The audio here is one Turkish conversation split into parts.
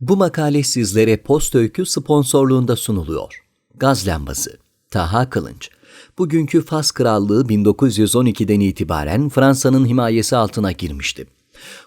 Bu makale sizlere Post Öykü sponsorluğunda sunuluyor. Gaz lambası. Taha Kılınç. Bugünkü Fas Krallığı 1912'den itibaren Fransa'nın himayesi altına girmişti.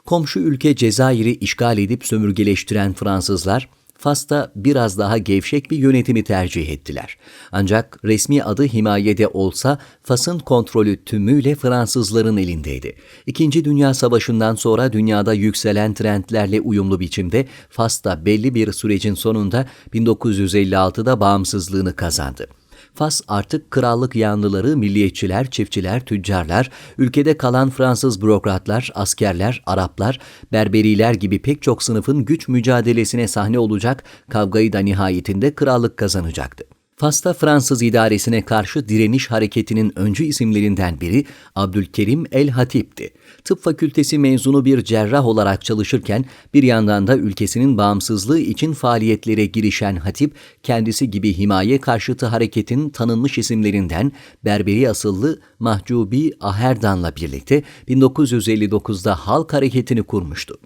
Komşu ülke Cezayir'i işgal edip sömürgeleştiren Fransızlar, Fas'ta biraz daha gevşek bir yönetimi tercih ettiler. Ancak resmi adı himayede olsa Fas'ın kontrolü tümüyle Fransızların elindeydi. İkinci Dünya Savaşı'ndan sonra dünyada yükselen trendlerle uyumlu biçimde Fas da belli bir sürecin sonunda 1956'da bağımsızlığını kazandı. Fas artık krallık yanlıları, milliyetçiler, çiftçiler, tüccarlar, ülkede kalan Fransız bürokratlar, askerler, Araplar, Berberiler gibi pek çok sınıfın güç mücadelesine sahne olacak kavgayı da nihayetinde krallık kazanacaktı. Fas'ta Fransız idaresine karşı direniş hareketinin öncü isimlerinden biri Abdülkerim el-Hatip'ti. Tıp fakültesi mezunu bir cerrah olarak çalışırken bir yandan da ülkesinin bağımsızlığı için faaliyetlere girişen Hatip, kendisi gibi himaye karşıtı hareketin tanınmış isimlerinden Berberi asıllı Mahcubi Aherdan'la birlikte 1959'da Halk Hareketi'ni kurmuştu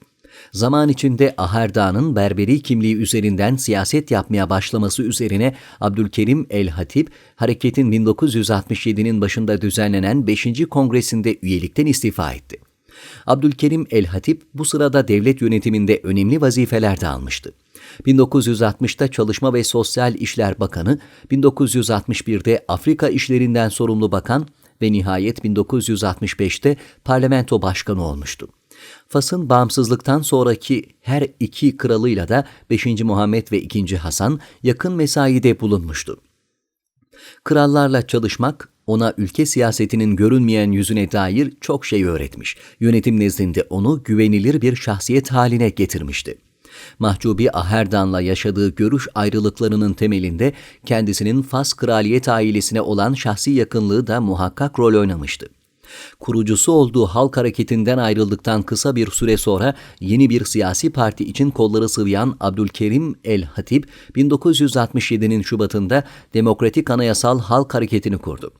zaman içinde Aherdağ'ın Berberi kimliği üzerinden siyaset yapmaya başlaması üzerine Abdülkerim el-Hatip, hareketin 1967'nin başında düzenlenen 5. kongresinde üyelikten istifa etti. Abdülkerim el-Hatip bu sırada devlet yönetiminde önemli vazifeler de almıştı. 1960'ta Çalışma ve Sosyal İşler Bakanı, 1961'de Afrika İşlerinden sorumlu bakan ve nihayet 1965'te parlamento başkanı olmuştu. Fas'ın bağımsızlıktan sonraki her iki kralıyla da 5. Muhammed ve 2. Hasan yakın mesaide bulunmuştu. Krallarla çalışmak ona ülke siyasetinin görünmeyen yüzüne dair çok şey öğretmiş. Yönetim nezdinde onu güvenilir bir şahsiyet haline getirmişti. Mahcubi Aherdan'la yaşadığı görüş ayrılıklarının temelinde kendisinin Fas kraliyet ailesine olan şahsi yakınlığı da muhakkak rol oynamıştı. Kurucusu olduğu halk hareketinden ayrıldıktan kısa bir süre sonra yeni bir siyasi parti için kolları sıvayan Abdülkerim el-Hatip, 1967'nin Şubat'ında Demokratik Anayasal Halk Hareketi'ni kurdu.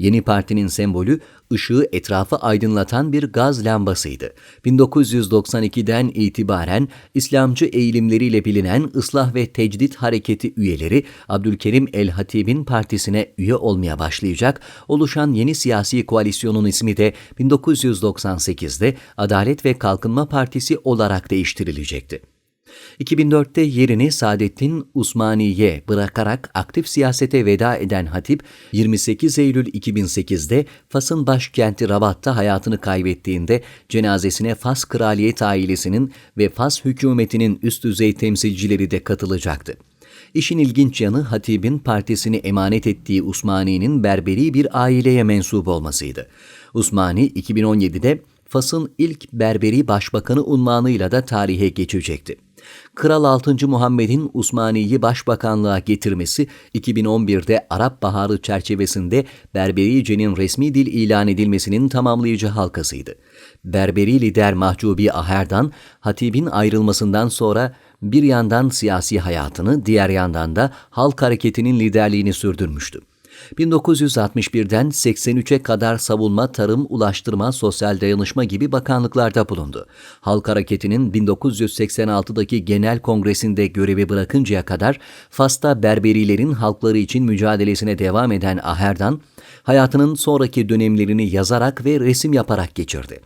Yeni partinin sembolü ışığı etrafı aydınlatan bir gaz lambasıydı. 1992'den itibaren İslamcı eğilimleriyle bilinen Islah ve Tecdit Hareketi üyeleri Abdülkerim El-Hatib'in partisine üye olmaya başlayacak, oluşan yeni siyasi koalisyonun ismi de 1998'de Adalet ve Kalkınma Partisi olarak değiştirilecekti. 2004'te yerini Saadettin Usmaniye bırakarak aktif siyasete veda eden Hatip, 28 Eylül 2008'de Fas'ın başkenti Rabat'ta hayatını kaybettiğinde cenazesine Fas kraliyet ailesinin ve Fas hükümetinin üst düzey temsilcileri de katılacaktı. İşin ilginç yanı Hatip'in partisini emanet ettiği Usmani'nin berberi bir aileye mensup olmasıydı. Usmani 2017'de Fas'ın ilk berberi başbakanı unvanıyla da tarihe geçecekti. Kral 6. Muhammed'in Usmani'yi başbakanlığa getirmesi 2011'de Arap Baharı çerçevesinde Berberice'nin resmi dil ilan edilmesinin tamamlayıcı halkasıydı. Berberi lider Mahcubi Aherdan, Hatib'in ayrılmasından sonra bir yandan siyasi hayatını, diğer yandan da halk hareketinin liderliğini sürdürmüştü. 1961'den 83'e kadar savunma, tarım, ulaştırma, sosyal dayanışma gibi bakanlıklarda bulundu. Halk Hareketi'nin 1986'daki genel kongresinde görevi bırakıncaya kadar Fas'ta Berberilerin halkları için mücadelesine devam eden Aherdan, hayatının sonraki dönemlerini yazarak ve resim yaparak geçirdi.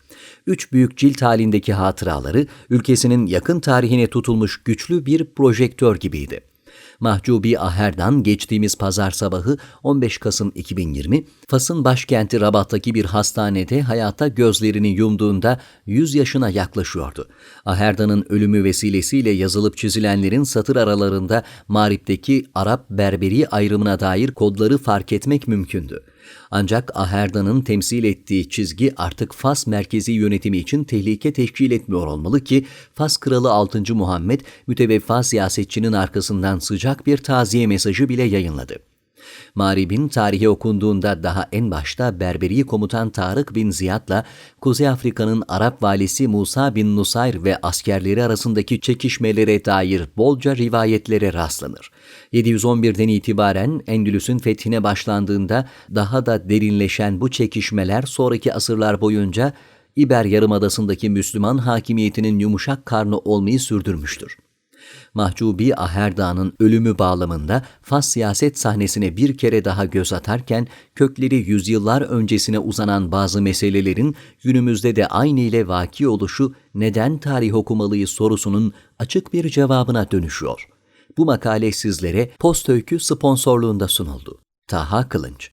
Üç büyük cilt halindeki hatıraları ülkesinin yakın tarihine tutulmuş güçlü bir projektör gibiydi. Mahcubi Aherdan geçtiğimiz pazar sabahı 15 Kasım 2020 Fas'ın başkenti Rabat'taki bir hastanede hayata gözlerini yumduğunda 100 yaşına yaklaşıyordu. Aherdan'ın ölümü vesilesiyle yazılıp çizilenlerin satır aralarında Marip'teki Arap-Berberi ayrımına dair kodları fark etmek mümkündü. Ancak Aherda'nın temsil ettiği çizgi artık Fas merkezi yönetimi için tehlike teşkil etmiyor olmalı ki Fas Kralı 6. Muhammed müteveffa siyasetçinin arkasından sıcak bir taziye mesajı bile yayınladı. Marib'in tarihi okunduğunda daha en başta Berberi komutan Tarık bin Ziyad'la Kuzey Afrika'nın Arap valisi Musa bin Nusayr ve askerleri arasındaki çekişmelere dair bolca rivayetlere rastlanır. 711'den itibaren Endülüs'ün fethine başlandığında daha da derinleşen bu çekişmeler sonraki asırlar boyunca İber Yarımadası'ndaki Müslüman hakimiyetinin yumuşak karnı olmayı sürdürmüştür. Mahcubi Aherdağ'ın ölümü bağlamında Fas siyaset sahnesine bir kere daha göz atarken kökleri yüzyıllar öncesine uzanan bazı meselelerin günümüzde de aynı ile vaki oluşu neden tarih okumalıyız sorusunun açık bir cevabına dönüşüyor. Bu makale sizlere Post Öykü sponsorluğunda sunuldu. Taha Kılınç